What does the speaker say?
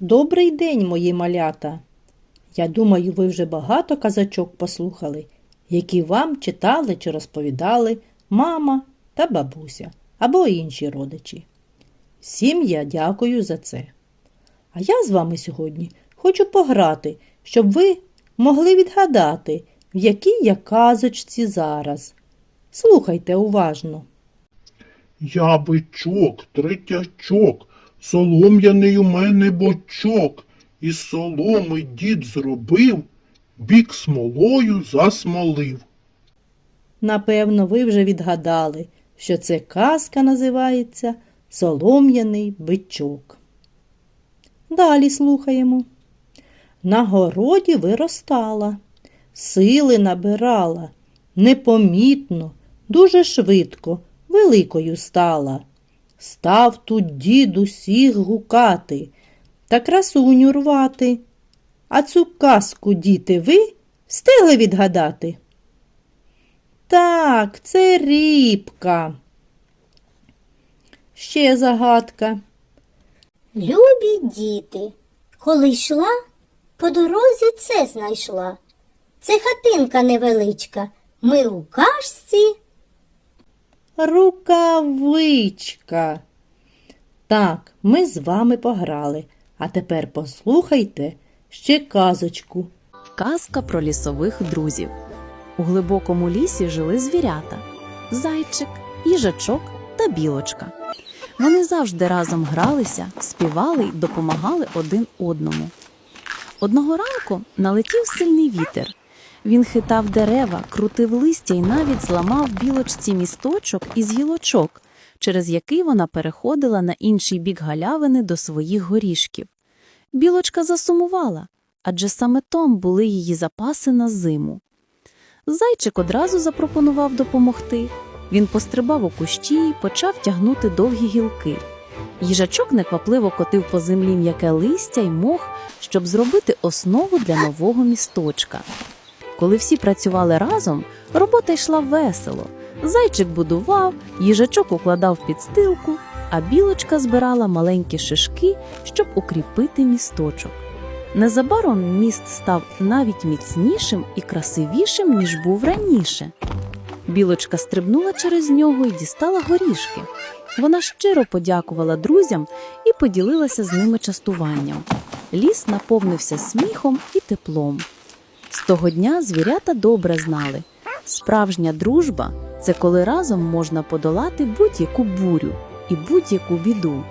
Добрий день, мої малята. Я думаю, ви вже багато казачок послухали, які вам читали чи розповідали мама та бабуся або інші родичі. Всім я дякую за це. А я з вами сьогодні хочу пограти, щоб ви могли відгадати, в якій я казочці зараз. Слухайте уважно. Я бичок, третячок, солом'яний у мене бочок, із соломи дід зробив, бік смолою засмолив. Напевно, ви вже відгадали, що це казка називається Солом'яний бичок. Далі слухаємо. На городі виростала, сили набирала, непомітно, дуже швидко, великою стала. Став тут дід усіх гукати та красуню рвати. А цю казку, діти, ви встигли відгадати? Так, це рібка. Ще загадка. Любі діти, коли йшла, по дорозі це знайшла. Це хатинка невеличка. Ми у кашці. Рукавичка. Так, ми з вами пограли. А тепер послухайте ще казочку. Казка про лісових друзів. У глибокому лісі жили звірята зайчик, їжачок та білочка. Вони завжди разом гралися, співали й допомагали один одному. Одного ранку налетів сильний вітер. Він хитав дерева, крутив листя і навіть зламав білочці місточок із гілочок, через який вона переходила на інший бік галявини до своїх горішків. Білочка засумувала, адже саме том були її запаси на зиму. Зайчик одразу запропонував допомогти. Він пострибав у кущі і почав тягнути довгі гілки. Їжачок неквапливо котив по землі м'яке листя й мох, щоб зробити основу для нового місточка. Коли всі працювали разом, робота йшла весело. Зайчик будував, їжачок укладав підстилку, а білочка збирала маленькі шишки, щоб укріпити місточок. Незабаром міст став навіть міцнішим і красивішим, ніж був раніше. Білочка стрибнула через нього і дістала горішки. Вона щиро подякувала друзям і поділилася з ними частуванням. Ліс наповнився сміхом і теплом. З того дня звірята добре знали. Справжня дружба це коли разом можна подолати будь-яку бурю і будь-яку біду.